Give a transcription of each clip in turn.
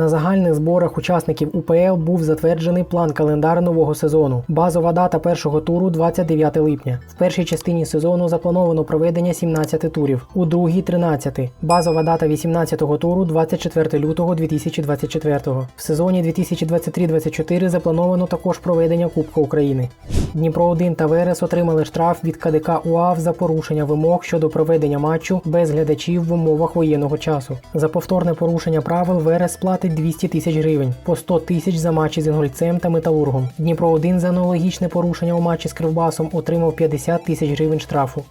На загальних зборах учасників УПЛ був затверджений план календар нового сезону. Базова дата першого туру 29 липня. В першій частині сезону заплановано проведення 17 турів, у другій 13. Базова дата 18-го туру 24 лютого 2024-го. В сезоні 2023-24 заплановано також проведення Кубка України. Дніпро 1 та Верес отримали штраф від КДК УАВ за порушення вимог щодо проведення матчу без глядачів в умовах воєнного часу. За повторне порушення правил Верес платить 200 тисяч гривень, по 100 тисяч за матчі з Інгольцем та Металургом. Дніпро 1 за аналогічне порушення у матчі з Кривбасом отримав 50 тисяч гривень штрафу.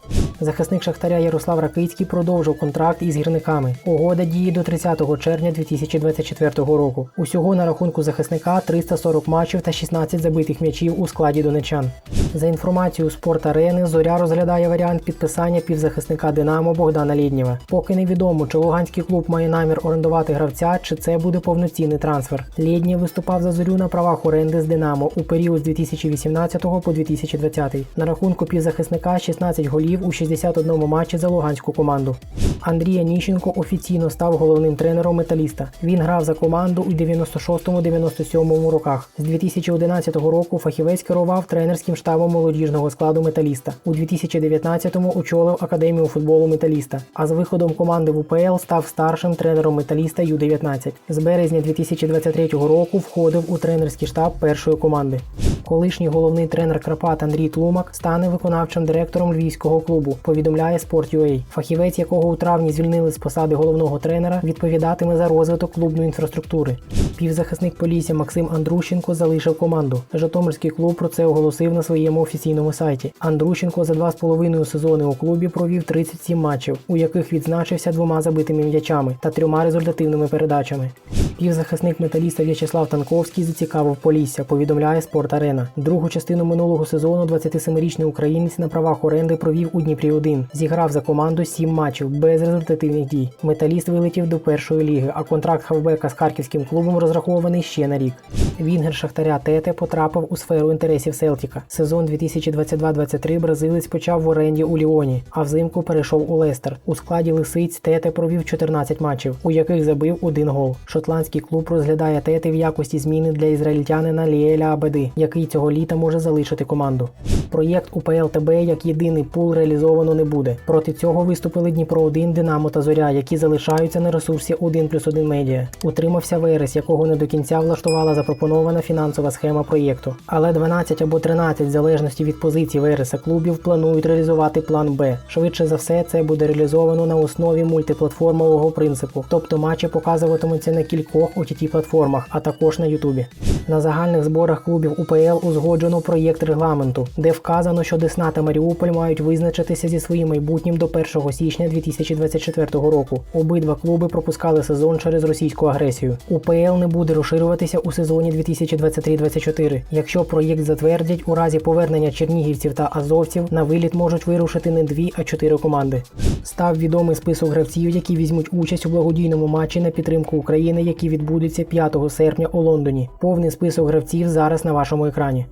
Захисник Шахтаря Ярослав Ракицький продовжив контракт із гірниками. Угода діє до 30 червня 2024 року. Усього на рахунку захисника 340 матчів та 16 забитих м'ячів у складі донечан. За інформацією спорт-арени, Зоря розглядає варіант підписання півзахисника Динамо Богдана Лєднєва. Поки невідомо, чи луганський клуб має намір орендувати гравця, чи це буде повноцінний трансфер. Лєднєв виступав за зорю на правах оренди з Динамо у період з 2018 по 2020. На рахунку півзахисника 16 голів у 61 матчі за луганську команду. Андрій Аніщенко офіційно став головним тренером металіста. Він грав за команду у 96-97 роках. З 2011 року фахівець керував тренерським штабом молодіжного складу металіста. У 2019-му очолив академію футболу металіста. А з виходом команди в УПЛ став старшим тренером металіста Ю-19. З березня 2023 року входив у тренерський штаб першої команди. Колишній головний тренер Карпат Андрій Тлумак стане виконавчим директором львівського клубу. Повідомляє Sport.ua. Фахівець, якого у травні звільнили з посади головного тренера, відповідатиме за розвиток клубної інфраструктури. Півзахисник Полісся Максим Андрущенко залишив команду. Житомирський клуб про це оголосив на своєму офіційному сайті. Андрущенко за два з половиною сезони у клубі провів 37 матчів, у яких відзначився двома забитими м'ячами та трьома результативними передачами. Півзахисник металіста В'ячеслав Танковський зацікавив Полісся, повідомляє Спорт Арена. Другу частину минулого сезону 27-річний українець на правах оренди провів у Дніпрі 1 Зіграв за команду 7 матчів без результативних дій. Металіст вилетів до першої ліги, а контракт хавбека з харківським клубом розрахований ще на рік. Вінгер Шахтаря Тете потрапив у сферу інтересів Селтіка. Сезон 2022-23 бразилець почав в оренді у Ліоні, а взимку перейшов у Лестер. У складі лисиць Тете провів 14 матчів, у яких забив один гол. Шотландський клуб розглядає тети в якості зміни для ізраїльтянина Ліеля Абеди, який цього літа може залишити команду. Проєкт УПЛ-ТБ як єдиний пул реалізовано не буде. Проти цього виступили Дніпро 1 Динамо та Зоря, які залишаються на ресурсі 1 плюс 1 медіа. Утримався Верес, якого не до кінця влаштувала запропонована фінансова схема проєкту. Але 12 або 13, в залежності від позиції Вереса клубів, планують реалізувати план Б. Швидше за все, це буде реалізовано на основі мультиплатформового принципу, тобто матчі показуватимуться на кількох ott платформах, а також на Ютубі. На загальних зборах клубів УПЛ узгоджено проєкт регламенту, де вказано, що Десна та Маріуполь мають визначитися зі своїм майбутнім до 1 січня 2024 року. Обидва клуби пропускали сезон через російську агресію. УПЛ не буде розширюватися у сезоні 2023-24. Якщо проєкт затвердять, у разі повернення чернігівців та азовців на виліт можуть вирушити не дві, а чотири команди. Став відомий список гравців, які візьмуть участь у благодійному матчі на підтримку України, який відбудеться 5 серпня у Лондоні. Повний список гравців зараз на вашому екрані.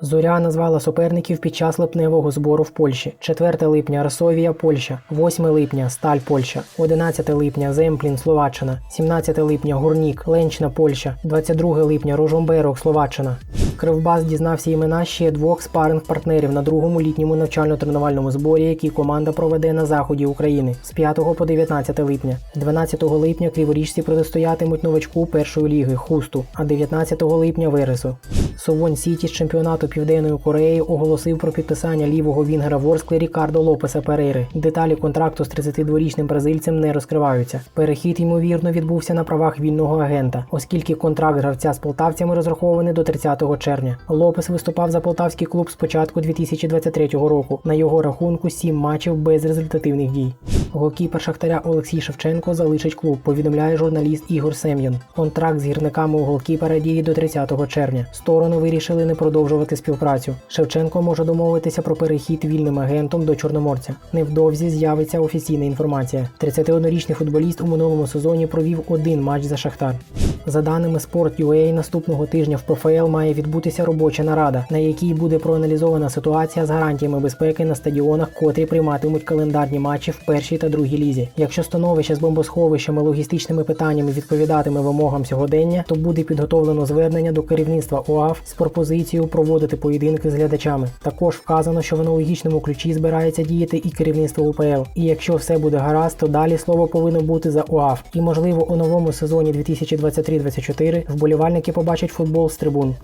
Зоря назвала суперників під час липневого збору в Польщі. 4 липня Арсовія, Польща, 8 липня Сталь Польща, 11 липня Земплін, Словаччина, 17 липня Гурнік, Ленчна, Польща, 22 липня Рожомберок, Словаччина. Кривбас дізнався імена ще двох спаринг партнерів на другому літньому навчально-тренувальному зборі, який команда проведе на заході України з 5 по 19 липня. 12 липня криворіжці протистоятимуть новачку першої ліги Хусту, а 19 липня Вересу. Совонь Сіті з чемпіонату Південної Кореї оголосив про підписання лівого вінгера Ворскли Рікардо Лопеса Перейри. Деталі контракту з 32-річним бразильцем не розкриваються. Перехід ймовірно відбувся на правах вільного агента, оскільки контракт гравця з полтавцями розрахований до 30 червня. Лопес виступав за полтавський клуб з початку 2023 року. На його рахунку 7 матчів без результативних дій. Голкіпер Шахтаря Олексій Шевченко залишить клуб, повідомляє журналіст Ігор Сем'ян. Контракт з гірниками у голкіпера діє до 30 червня. Сторони вирішили не продовжувати співпрацю. Шевченко може домовитися про перехід вільним агентом до Чорноморця. Невдовзі з'явиться офіційна інформація. 31-річний футболіст у минулому сезоні провів один матч за Шахтар. За даними Sport.ua, наступного тижня в ПФЛ має відбутися робоча нарада, на якій буде проаналізована ситуація з гарантіями безпеки на стадіонах, котрі прийматимуть календарні матчі в першій та другій лізі. Якщо становище з бомбосховищами, логістичними питаннями відповідатиме вимогам сьогодення, то буде підготовлено звернення до керівництва ОАФ з пропозицією проводити поєдинки з глядачами. Також вказано, що в аналогічному ключі збирається діяти і керівництво УПЛ. І якщо все буде гаразд, то далі слово повинно бути за ОАФ. І можливо у новому сезоні 2023-2024 вболівальники побачать футбол з трибун.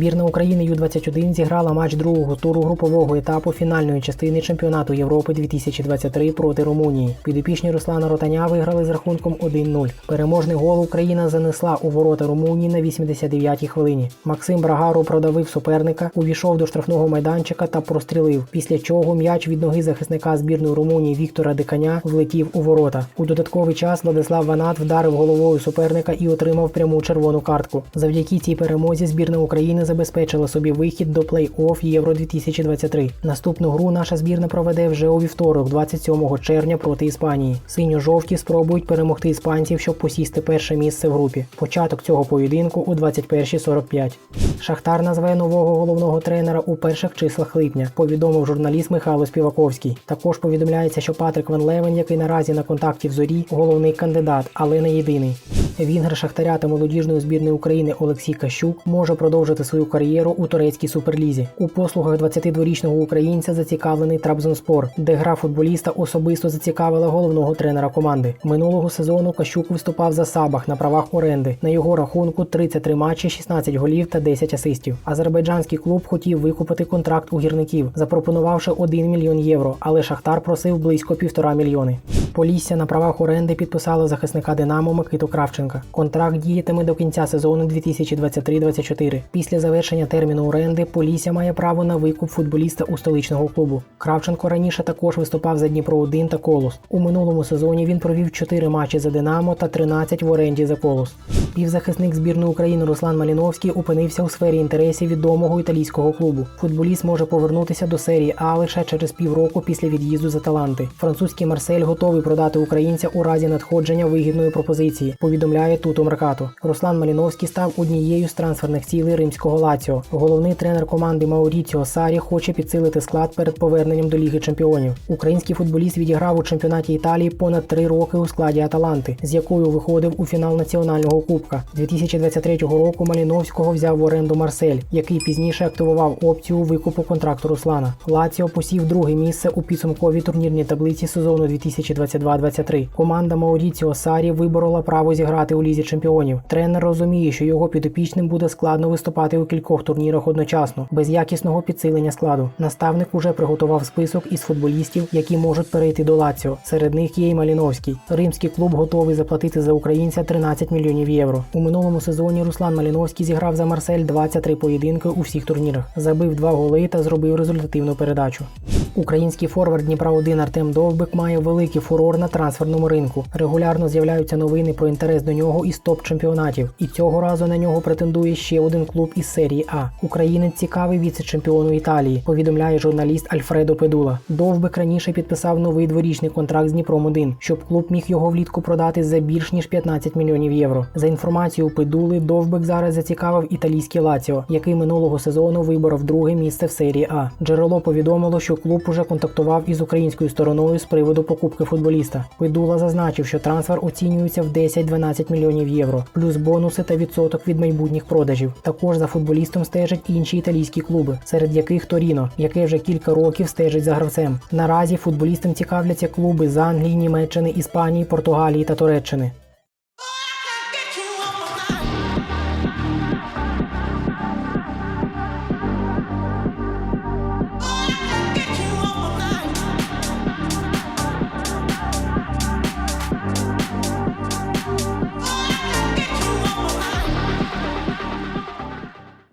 Збірна України Ю-21 зіграла матч другого туру групового етапу фінальної частини чемпіонату Європи 2023 проти Румунії. Підопічні Руслана Ротаня виграли з рахунком 1-0. Переможний гол Україна занесла у ворота Румунії на 89-й хвилині. Максим Брагару продавив суперника, увійшов до штрафного майданчика та прострілив. Після чого м'яч від ноги захисника збірної Румунії Віктора Диканя влетів у ворота. У додатковий час Владислав Ванат вдарив головою суперника і отримав пряму червону картку. Завдяки цій перемозі збірна України забезпечила собі вихід до плей-офф Євро 2023. Наступну гру наша збірна проведе вже у вівторок, 27 червня проти Іспанії. Синьо-жовті спробують перемогти іспанців, щоб посісти перше місце в групі. Початок цього поєдинку у 21.45. Шахтар назве нового головного тренера у перших числах липня. Повідомив журналіст Михайло Співаковський. Також повідомляється, що Патрик Ван Левен, який наразі на контакті в зорі, головний кандидат, але не єдиний. Вінгер Шахтаря та молодіжної збірної України Олексій Кащук може продовжити свою кар'єру у турецькій суперлізі. У послугах 22-річного українця зацікавлений Трабзонспор, де гра футболіста особисто зацікавила головного тренера команди. Минулого сезону Кащук виступав за Сабах на правах оренди. На його рахунку 33 матчі, 16 голів та 10 асистів. Азербайджанський клуб хотів викупити контракт у гірників, запропонувавши 1 мільйон євро, але Шахтар просив близько півтора мільйони. Полісся на правах оренди підписало захисника Динамо Микиту Кравченка. Контракт діятиме до кінця сезону 2023-2024. Після завершення терміну оренди Полісся має право на викуп футболіста у столичного клубу. Кравченко раніше також виступав за Дніпро 1 та Колос. У минулому сезоні він провів 4 матчі за Динамо та 13 в оренді за Колос. Півзахисник збірної України Руслан Маліновський опинився у сфері інтересів відомого італійського клубу. Футболіст може повернутися до серії А лише через півроку після від'їзду за таланти. Французький Марсель готовий продати українця у разі надходження вигідної пропозиції. Повідомляє Туто Меркато. Руслан Маліновський став однією з трансферних цілей римського Лаціо. Головний тренер команди Мауріціо Сарі хоче підсилити склад перед поверненням до Ліги Чемпіонів. Український футболіст відіграв у чемпіонаті Італії понад три роки у складі Аталанти, з якою виходив у фінал національного кубка. 2023 року Маліновського взяв в оренду Марсель, який пізніше активував опцію викупу контракту Руслана. Лаціо посів друге місце у підсумковій турнірній таблиці сезону 2022-23. Команда Мауріціо Сарі виборола право зіграти у лізі чемпіонів. Тренер розуміє, що його підопічним буде складно виступати у кількох турнірах одночасно, без якісного підсилення складу. Наставник уже приготував список із футболістів, які можуть перейти до Лаціо. Серед них є й Маліновський. Римський клуб готовий заплатити за українця 13 мільйонів євро. У минулому сезоні Руслан Маліновський зіграв за Марсель 23 поєдинки у всіх турнірах, забив два голи та зробив результативну передачу. Український форвард Дніпра 1 Артем Довбик має великий фурор на трансферному ринку. Регулярно з'являються новини про інтерес до нього із топ-чемпіонатів. І цього разу на нього претендує ще один клуб із серії А. Українець цікавий віце-чемпіону Італії, повідомляє журналіст Альфредо Педула. Довбик раніше підписав новий дворічний контракт з Дніпром 1 щоб клуб міг його влітку продати за більш ніж 15 мільйонів євро. За інформацією Педули, Довбик зараз зацікавив італійський Лаціо, який минулого сезону виборов друге місце в серії А. Джерело повідомило, що клуб уже контактував із українською стороною з приводу покупки футболіста. Педула зазначив, що трансфер оцінюється в 10-12 мільйонів євро, плюс бонуси та відсоток від майбутніх продажів. Також за футболістом стежать інші італійські клуби, серед яких Торіно, яке вже кілька років стежить за гравцем. Наразі футболістам цікавляться клуби з Англії, Німеччини, Іспанії, Португалії та Туреччини.